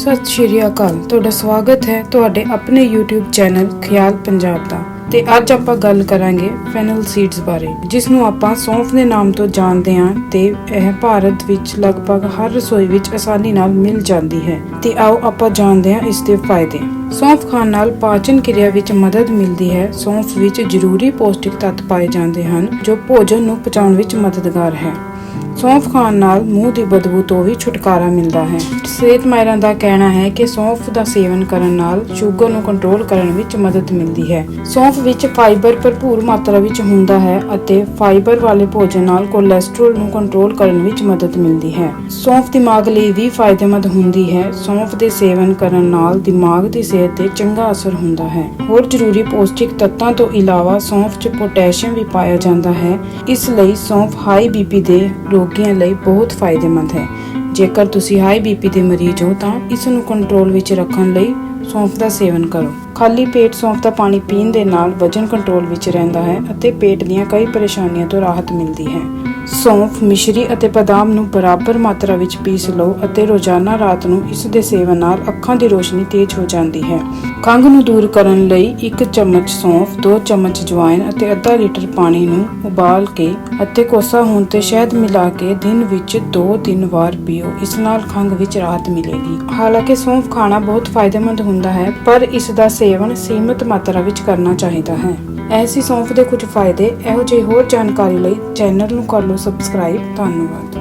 ਸਤਿ ਸ਼੍ਰੀ ਅਕਾਲ। ਤੁਹਾਡਾ ਸਵਾਗਤ ਹੈ ਤੁਹਾਡੇ ਆਪਣੇ YouTube ਚੈਨਲ ਖਿਆਲ ਪੰਜਾਬ ਦਾ। ਤੇ ਅੱਜ ਆਪਾਂ ਗੱਲ ਕਰਾਂਗੇ ਫੈਨਲ ਸੀਡਸ ਬਾਰੇ ਜਿਸ ਨੂੰ ਆਪਾਂ ਸੌਂਫ ਦੇ ਨਾਮ ਤੋਂ ਜਾਣਦੇ ਹਾਂ ਤੇ ਇਹ ਭਾਰਤ ਵਿੱਚ ਲਗਭਗ ਹਰ ਰਸੋਈ ਵਿੱਚ ਆਸਾਨੀ ਨਾਲ ਮਿਲ ਜਾਂਦੀ ਹੈ। ਤੇ ਆਓ ਆਪਾਂ ਜਾਣਦੇ ਹਾਂ ਇਸ ਦੇ ਫਾਇਦੇ। ਸੌਂਫ ਖਾਣ ਨਾਲ ਪਾਚਨ ਕਿਰਿਆ ਵਿੱਚ ਮਦਦ ਮਿਲਦੀ ਹੈ। ਸੌਂਫ ਵਿੱਚ ਜ਼ਰੂਰੀ ਪੌਸ਼ਟਿਕ ਤੱਤ ਪਾਏ ਜਾਂਦੇ ਹਨ, ਜੋ ਭੋਜਨ ਨੂੰ ਪਚਾਉਣ ਵਿੱਚ ਮਦਦਗਾਰ ਹੈ। ਸੌਂਫ ਖਾਣ ਨਾਲ ਮੂੰਹ ਦੀ ਬਦਬੂ ਤੋਂ ਵੀ ਛੁਟਕਾਰਾ ਮਿਲਦਾ ਹੈ। ਸਿਹਤ ਮਾਹਿਰਾਂ ਦਾ ਕਹਿਣਾ ਹੈ ਕਿ ਸੌਂਫ ਦਾ ਸੇਵਨ ਕਰਨ ਨਾਲ ਸ਼ੂਗਰ ਨੂੰ ਕੰਟਰੋਲ ਕਰਨ ਵਿੱਚ ਮਦਦ ਮਿਲਦੀ ਹੈ। ਸੌਂਫ ਵਿੱਚ ਫਾਈਬਰ ਭਰਪੂਰ ਮਾਤਰਾ ਵਿੱਚ ਹੁੰਦਾ ਹੈ ਅਤੇ ਫਾਈਬਰ ਵਾਲੇ ਭੋਜਨ ਨਾਲ ਕੋਲੇਸਟ੍ਰੋਲ ਨੂੰ ਕੰਟਰੋਲ ਕਰਨ ਵਿੱਚ ਮਦਦ ਮਿਲਦੀ ਹੈ। ਸੌਂਫ ਦਿਮਾਗ ਲਈ ਵੀ ਫਾਇਦੇਮੰਦ ਹੁੰਦੀ ਹੈ। ਸੌਂਫ ਦੇ ਸੇਵਨ ਕਰਨ ਨਾਲ ਦਿਮਾਗ ਦੀ ਸਿਹਤ ਤੇ ਚੰਗਾ ਅਸਰ ਹੁੰਦਾ ਹੈ। ਹੋਰ ਜ਼ਰੂਰੀ ਪੌਸ਼ਟਿਕ ਤੱਤਾਂ ਤੋਂ ਇਲਾਵਾ ਸੌਂਫ 'ਚ ਪੋਟਾਸ਼ੀਅਮ ਵੀ ਪਾਇਆ ਜਾਂਦਾ ਹੈ। ਇਸ ਲਈ ਸੌਂਫ ਹਾਈ ਬੀਪੀ ਦੇ ਰੋਗ ਰੋਗੀਆਂ ਲਈ ਬਹੁਤ ਫਾਇਦੇਮੰਦ ਹੈ। ਜੇਕਰ ਤੁਸੀਂ ਹਾਈ ਬੀਪੀ ਦੇ ਮਰੀਜ਼ ਹੋ, ਤਾਂ ਇਸ ਨੂੰ ਕੰਟਰੋਲ ਵਿੱਚ ਰੱਖਣ ਲਈ ਸੌਂਫ ਦਾ ਸੇਵਨ ਕਰੋ। ਖਾਲੀ ਪੇਟ ਸੌਂਫ ਦਾ ਪਾਣੀ ਪੀਣ ਦੇ ਨਾਲ ਵਜਨ ਕੰਟਰੋਲ ਵਿੱਚ ਰਹਿੰਦਾ ਹੈ ਅਤੇ ਪੇਟ ਦੀਆਂ ਕਈ ਪਰੇਸ਼ਾਨੀਆਂ ਤੋਂ ਰਾਹਤ ਮਿਲਦੀ ਹੈ। ਸੌਂਫ, ਮਿਸ਼ਰੀ ਅਤੇ ਬਦਾਮ ਨੂੰ ਬਰਾਬਰ ਮਾਤਰਾ ਵਿੱਚ ਪੀਸ ਲਓ ਅਤੇ ਰੋਜ਼ਾਨਾ ਰਾਤ ਨੂੰ ਇਸ ਦੇ ਸੇਵਨ ਨਾਲ ਅੱਖਾਂ ਦੀ ਰੋਸ਼ਨੀ ਤੇਜ਼ ਹੋ ਜਾਂਦੀ ਹੈ। ਖੰਘ ਨੂੰ ਦੂਰ ਕਰਨ ਲਈ 1 ਚਮਚ ਸੌਂਫ 2 ਚਮਚ ਜਵਾਇਨ ਅਤੇ ਅੱਧਾ ਲੀਟਰ ਪਾਣੀ ਨੂੰ ਉਬਾਲ ਕੇ ਅਤੇ ਕੋਸਾ ਹੋਣ ਤੇ ਸ਼ਹਿਦ ਮਿਲਾ ਕੇ ਦਿਨ ਵਿੱਚ 2-3 ਵਾਰ ਪੀਓ। ਇਸ ਨਾਲ ਖੰਘ ਵਿੱਚ ਰਾਹਤ ਮਿਲੇਗੀ। ਹਾਲਾਂਕਿ ਸੌਂਫ ਖਾਣਾ ਬਹੁਤ ਫਾਇਦੇਮੰਦ ਹੁੰਦਾ ਹੈ, ਪਰ ਇਸ ਦਾ ਸੇਵਨ ਸੀਮਤ ਮਾਤਰਾ ਵਿੱਚ ਕਰਨਾ ਚਾਹੀਦਾ ਹੈ। ਐਸੀ ਸੌਂਫ ਦੇ ਕੁਝ ਫਾਇਦੇ, ਇਹੋ ਜਿਹੀ ਹੋਰ ਜਾਣਕਾਰੀ ਲਈ ਚੈਨਲ ਨੂੰ ਕਰ ਲਓ ਸਬਸਕ੍ਰਾਈਬ ਧੰਨਵਾਦ।